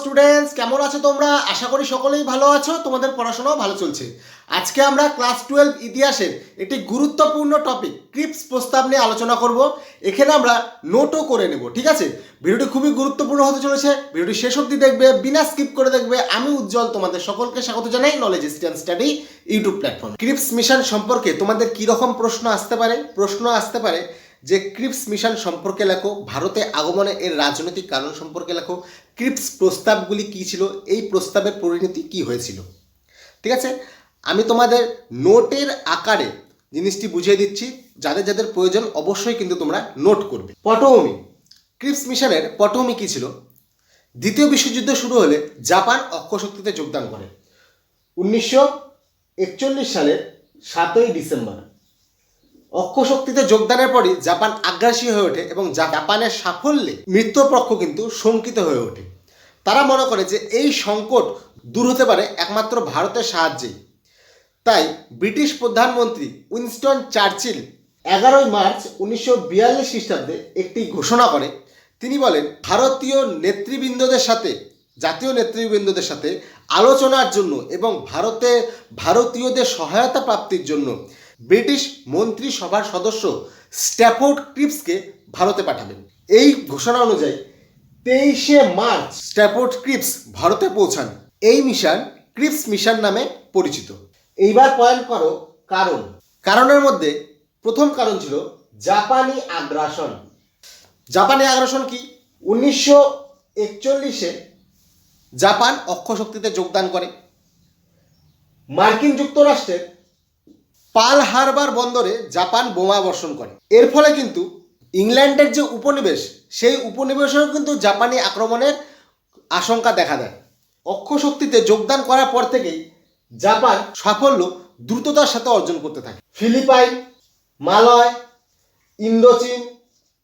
Students কেমন আছো তোমরা? আশা করি সকলেই ভালো আছো, তোমাদের পড়াশোনাও ভালো চলছে। আজকে আমরা ক্লাস টুয়েলভ ইতিহাসের একটি গুরুত্বপূর্ণ টপিক ক্রিপস প্রস্তাব নিয়ে আলোচনা করব। এখানে আমরা নোটও করে নেব, ঠিক আছে? ভিডিওটি খুবই গুরুত্বপূর্ণ হতে চলেছে, ভিডিওটি শেষ অবধি দেখবে, বিনা স্কিপ করে দেখবে। আমি উজ্জ্বল, তোমাদের সকলকে স্বাগত জানাই knowledge stand study YouTube platform Cripps mission সম্পর্কে তোমাদের কীরকম প্রশ্ন আসতে পারে? প্রশ্ন আসতে পারে যে ক্রিপস মিশন সম্পর্কে লেখো, ভারতে আগমনে এর রাজনৈতিক কারণ সম্পর্কে লেখো, ক্রিপস প্রস্তাবগুলি কী ছিল, এই প্রস্তাবের পরিণতি কী হয়েছিল? ঠিক আছে? আমি তোমাদের নোটের আকারে জিনিসটি বুঝিয়ে দিচ্ছি, যাদের যাদের প্রয়োজন অবশ্যই কিন্তু তোমরা নোট করবে। পটভূমি ক্রিপস মিশনের পটভূমি কী ছিল? দ্বিতীয় বিশ্বযুদ্ধ শুরু হলে জাপান অক্ষশক্তিতে যোগদান করে। উনিশশো একচল্লিশ সালের সাতই ডিসেম্বর। অক্ষশক্তিতে যোগদানের পরই জাপান আগ্রাসী হয়ে ওঠে এবং জাপানের সাফল্যে মৃত্যুপক্ষ কিন্তু শঙ্কিত হয়ে ওঠে। তারা মনে করে যে এই সংকট দূর হতে পারে একমাত্র ভারতের সাহায্যেই। তাই ব্রিটিশ প্রধানমন্ত্রী উইনস্টন চার্চিল এগারোই মার্চ উনিশশো বিয়াল্লিশ খ্রিস্টাব্দে একটি ঘোষণা করে। তিনি বলেন, ভারতীয় নেতৃবৃন্দদের সাথে, জাতীয় নেতৃবৃন্দদের সাথে আলোচনার জন্য এবং ভারতে ভারতীয়দের সহায়তা প্রাপ্তির জন্য ব্রিটিশ মন্ত্রিসভার সদস্য স্ট্যাফোর্ড ক্রিপসকে ভারতে পাঠাবেন। এই ঘোষণা অনুযায়ী তেইশে মার্চ স্ট্যাফোর্ড ক্রিপস ভারতে পৌঁছান। এই মিশন ক্রিপস মিশন নামে পরিচিত। এইবার পয়েন্ট করো কারণ। কারণের মধ্যে প্রথম কারণ ছিল জাপানি আগ্রাসন। জাপানি আগ্রাসন কি? উনিশশো একচল্লিশে জাপান অক্ষশক্তিতে যোগদান করে। মার্কিন যুক্তরাষ্ট্রের পাল হারবার বন্দরে জাপান বোমা বর্ষণ করে। এর ফলে কিন্তু ইংল্যান্ডের যে উপনিবেশ, সেই উপনিবেশেও কিন্তু জাপানি আক্রমণের আশঙ্কা দেখা দেয়। অক্ষশক্তিতে যোগদান করার পর থেকেই জাপান সাফল্য দ্রুততার সাথে অর্জন করতে থাকে। ফিলিপাইন, মালয়, ইন্দোচীন,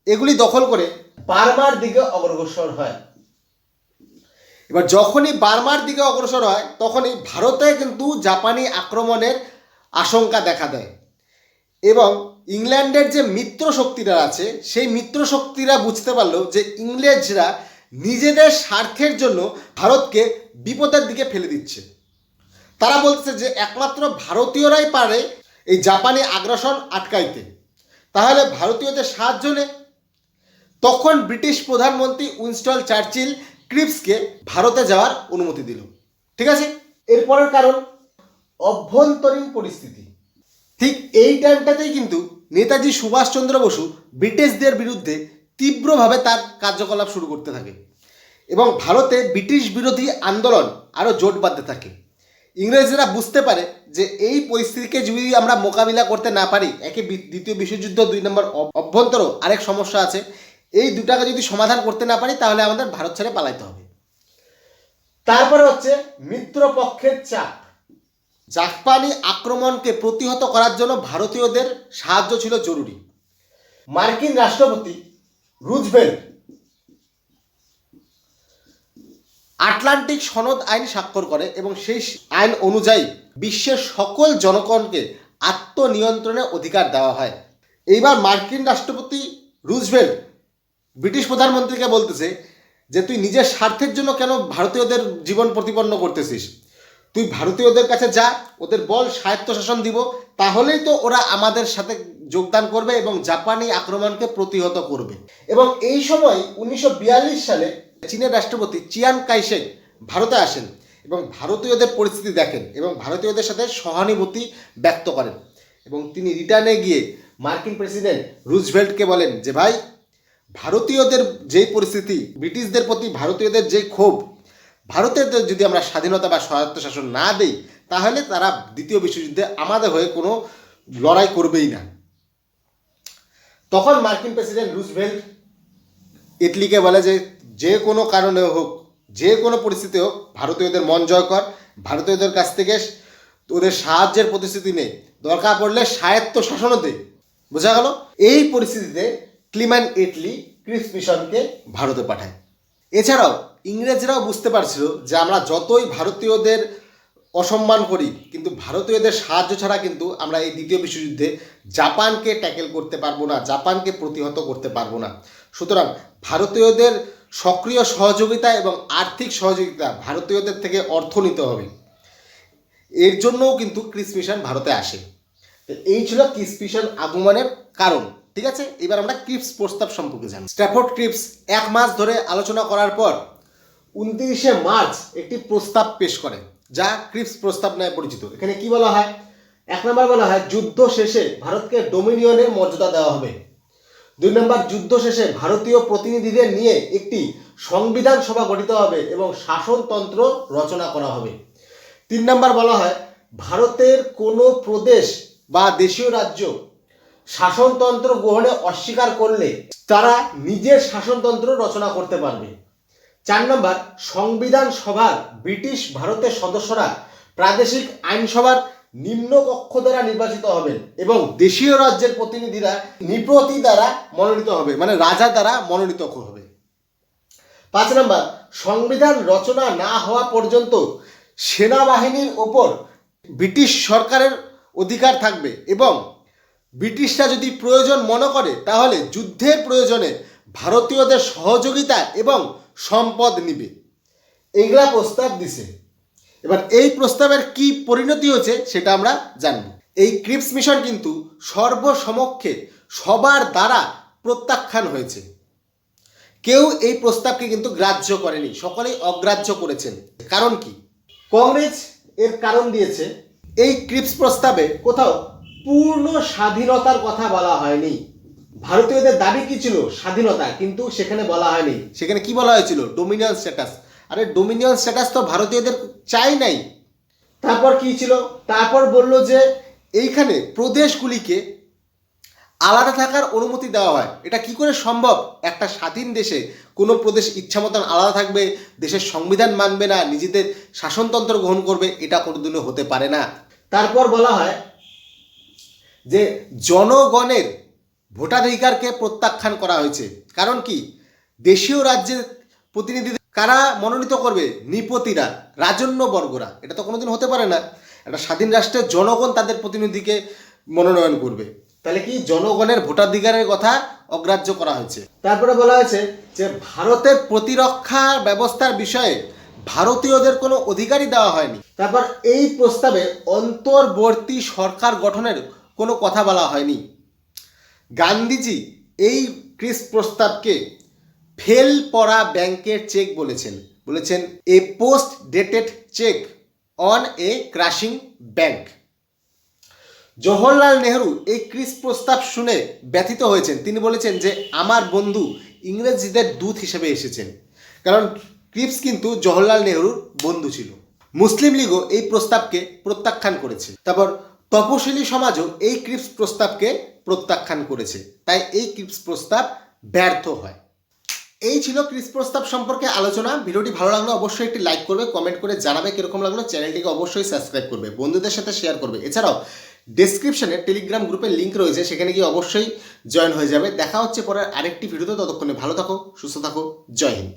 এগুলি দখল করে বার্মার দিকে অগ্রসর হয়। এবার যখনই বার্মার দিকে অগ্রসর হয়, তখনই ভারতে কিন্তু জাপানি আক্রমণের আশঙ্কা দেখা দেয়। এবং ইংল্যান্ডের যে মিত্র শক্তিরা আছে, সেই মিত্র শক্তিরা বুঝতে পারল যে ইংরেজরা নিজেদের স্বার্থের জন্য ভারতকে বিপদের দিকে ফেলে দিচ্ছে। তারা বলছে যে একমাত্র ভারতীয়রাই পারে এই জাপানি আগ্রাসন আটকাইতে। তাহলে ভারতীয়দের সাহায্য নে। তখন ব্রিটিশ প্রধানমন্ত্রী উইনস্টন চার্চিল ক্রিপসকে ভারতে যাওয়ার অনুমতি দিল। ঠিক আছে? এরপরের কারণ অভ্যন্তরীণ পরিস্থিতি। ঠিক এই টাইমটাতেই কিন্তু নেতাজি সুভাষচন্দ্র বসু ব্রিটিশদের বিরুদ্ধে তীব্রভাবে তার কার্যকলাপ শুরু করতে থাকে এবং ভারতে ব্রিটিশ বিরোধী আন্দোলন আরও জোট বাঁধতে থাকে। ইংরেজরা বুঝতে পারে যে এই পরিস্থিতিকে যদি আমরা মোকাবিলা করতে না পারি, একে দ্বিতীয় বিশ্বযুদ্ধ, দুই নম্বর অভ্যন্তর আরেক সমস্যা আছে, এই দুটাকে যদি সমাধান করতে না পারি, তাহলে আমাদের ভারত ছেড়ে পালাইতে হবে। তারপরে হচ্ছে মিত্রপক্ষের চাপ। জাপানি আক্রমণকে প্রতিহত করার জন্য ভারতীয়দের সাহায্য ছিল জরুরি। মার্কিন রাষ্ট্রপতি রুজভেল্ট আটলান্টিক সনদ আইন স্বাক্ষর করে এবং সেই আইন অনুযায়ী বিশ্বের সকল জনগণকে আত্মনিয়ন্ত্রণের অধিকার দেওয়া হয়। এইবার মার্কিন রাষ্ট্রপতি রুজভেল্ট ব্রিটিশ প্রধানমন্ত্রীকে বলতেছে যে, তুই নিজের স্বার্থের জন্য কেন ভারতীয়দের জীবন প্রতিপন্ন করতেছিস? তুই ভারতীয়দের কাছে যা, ওদের বল, স্বায়ত্তশাসন দিব, তাহলেই তো ওরা আমাদের সাথে যোগদান করবে এবং জাপানি আক্রমণকে প্রতিহত করবে। এবং এই সময় উনিশশো বিয়াল্লিশ সালে চীনের রাষ্ট্রপতি চিয়ান কাইশেক ভারতে আসেন এবং ভারতীয়দের পরিস্থিতি দেখেন এবং ভারতীয়দের সাথে সহানুভূতি ব্যক্ত করেন। এবং তিনি রিটার্নে গিয়ে মার্কিন প্রেসিডেন্ট রুজভেল্টকে বলেন যে, ভাই, ভারতীয়দের যেই পরিস্থিতি, ব্রিটিশদের প্রতি ভারতীয়দের যে ক্ষোভ ভারতের যদি আমরা স্বাধীনতা বা স্বায়ত্তশাসন না দেই, তাহলে তারা দ্বিতীয় বিশ্বযুদ্ধে আমাদের হয়ে কোনো লড়াই করবেই না। তখন মার্কিন প্রেসিডেন্ট রুজভেল্ট ইটলিকে বলে যে যে কোনো কারণে হোক, যে কোনো পরিস্থিতি হোক, ভারতীয়দের মন জয় কর। ভারতীয়দের কাছ থেকে ওদের সাহায্যের প্রতিশ্রুতি নেই দরকার পড়লে স্বায়ত্ত শাসনও দে। বোঝা গেল? এই পরিস্থিতিতে ক্লিম্যান ইটলি ক্রিস মিশনকে ভারতে পাঠায়। এছাড়াও ইংরেজরাও বুঝতে পারছিল যে আমরা যতই ভারতীয়দের অসম্মান করি, কিন্তু ভারতীয়দের সাহায্য ছাড়া কিন্তু আমরা এই দ্বিতীয় বিশ্বযুদ্ধে জাপানকে ট্যাকেল করতে পারব না, জাপানকে প্রতিহত করতে পারব না। সুতরাং ভারতীয়দের সক্রিয় সহযোগিতা এবং আর্থিক সহযোগিতা ভারতীয়দের থেকে অর্থ নিতে হবে। এর জন্যও কিন্তু ক্রিস মিশন ভারতে আসে। তো এই ছিল ক্রিস মিশন আগমনের কারণ, ঠিক আছে? এবার আমরা ক্রিপস প্রস্তাব সম্পর্কে জানি। স্ট্যাফোর্ড ক্রিপস এক মাস ধরে আলোচনা করার পর উনত্রিশে মার্চ একটি প্রস্তাব পেশ করে যা ক্রিপস প্রস্তাব নামে পরিচিত। এখানে কি বলা হয়? এক নম্বর বলা হয়, যুদ্ধ শেষে ভারতকে ডোমিনিয়নের মর্যাদা দেওয়া হবে। দুই নম্বর, যুদ্ধ শেষে ভারতীয় প্রতিনিধিদের নিয়ে একটি সংবিধান সভা গঠিত হবে এবং শাসনতন্ত্র রচনা করা হবে। তিন নম্বর বলা হয়, ভারতের কোনো প্রদেশ বা দেশীয় রাজ্য শাসনতন্ত্র গ্রহণে অস্বীকার করলে তারা নিজের শাসনতন্ত্র রচনা করতে পারবে। চার নম্বর, সংবিধান সভার ব্রিটিশ ভারতের সদস্যরা প্রাদেশিক আইনসভার নিম্ন কক্ষ দ্বারা নির্বাচিত হবেন এবং দেশীয় রাজ্যের প্রতিনিধিরা নিপ্রতি দ্বারা মনোনীত হবে মানে রাজা দ্বারা মনোনীত হবে। পাঁচ নম্বর, সংবিধান রচনা না হওয়া পর্যন্ত সেনাবাহিনীর ওপর ব্রিটিশ সরকারের অধিকার থাকবে এবং ব্রিটিশরা যদি প্রয়োজন মনে করে, তাহলে যুদ্ধের প্রয়োজনে ভারতীয়দের সহযোগিতা এবং সম্পদ নিবে। এগুলা প্রস্তাব দিছে। এবার এই প্রস্তাবের কি পরিণতি হয়েছে সেটা আমরা জানব। এই ক্রিপস মিশন কিন্তু সর্বসমক্ষে সবার দ্বারা প্রত্যাখ্যান হয়েছে। কেউ এই প্রস্তাবকে কিন্তু গ্রাহ্য করেনি, সকলেই অগ্রাহ্য করেছেন। কারণ কি? কংগ্রেস এর কারণ দিয়েছে, এই ক্রিপস প্রস্তাবে কোথাও পূর্ণ স্বাধীনতার কথা বলা হয়নি। ভারতীয়দের দাবি কি ছিল? স্বাধীনতা কিন্তু সেখানে বলা হয়নি। সেখানে কি বলা হয়েছিল? ডোমিনিয়ন স্ট্যাটাস আরে ডোমিনিয়ন স্ট্যাটাস তো ভারতীয়দের চাই নাই। তারপর কি ছিল? তারপর বলল যে এইখানে প্রদেশগুলিকে আলাদা থাকার অনুমতি দেওয়া হয়। এটা কি করে সম্ভব? একটা স্বাধীন দেশে কোনো প্রদেশ ইচ্ছা মতন আলাদা থাকবে দেশের সংবিধান মানবে না নিজেদের শাসনতন্ত্র গ্রহণ করবে এটা কোনোদিনও হতে পারে না। তারপর বলা হয় যে জনগণের ভোটাধিকারকে প্রত্যাখ্যান করা হয়েছে। কারণ কি? দেশীয় রাজ্যের প্রতিনিধি কারা মনোনীত করবে? নৃপতিরা, রাজন্য বর্গরা। এটা তো কোনোদিন হতে পারে না। একটা স্বাধীন রাষ্ট্রের জনগণ তাদের প্রতিনিধিকে মনোনয়ন করবে। তাহলে কি জনগণের ভোটাধিকারের কথা অগ্রাহ্য করা হয়েছে? তারপরে বলা হয়েছে যে ভারতের প্রতিরক্ষা ব্যবস্থার বিষয়ে ভারতীয়দের কোনো অধিকারই দেওয়া হয়নি। তারপর এই প্রস্তাবে অন্তর্বর্তী সরকার গঠনের কোনো কথা বলা হয়নি। গান্ধীজি এই ক্রিস প্রস্তাবকে ফেল পড়া ব্যাংকের চেক বলেছেন। বলেছেন, a post dated cheque on a crashing bank. Jawaharlal Nehru এই ক্রিস প্রস্তাব শুনে ব্যথিত হয়েছেন। তিনি বলেছেন যে, আমার বন্ধু ইংরেজদের দূত হিসেবে এসেছেন। কারণ ক্রিপস কিন্তু জওহরলাল নেহরুর বন্ধু ছিল। মুসলিম লীগও এই প্রস্তাবকে প্রত্যাখ্যান করেছে। তারপর তপশিলি সমাজও এই ক্রিপস প্রস্তাবকে প্রত্যাখ্যান করেছে। তাই এই ক্রিপস প্রস্তাব ব্যর্থ হয়। এই ছিল ক্রিস প্রস্তাব সম্পর্কে আলোচনা। ভিডিওটি ভালো লাগলে অবশ্যই একটি লাইক করবে, কমেন্ট করে জানাবে কীরকম লাগল। চ্যানেলটিকে অবশ্যই সাবস্ক্রাইব করবে, বন্ধুদের সাথে শেয়ার করবে। এছাড়াও ডেসক্রিপশনে টেলিগ্রাম গ্রুপের লিঙ্ক রয়েছে, সেখানে গিয়ে অবশ্যই জয়েন হয়ে যাবে। দেখা হচ্ছে পরের আরেকটি ভিডিওতে, ততক্ষণে ভালো থাকো, সুস্থ থাকো, জয় হিন্দ।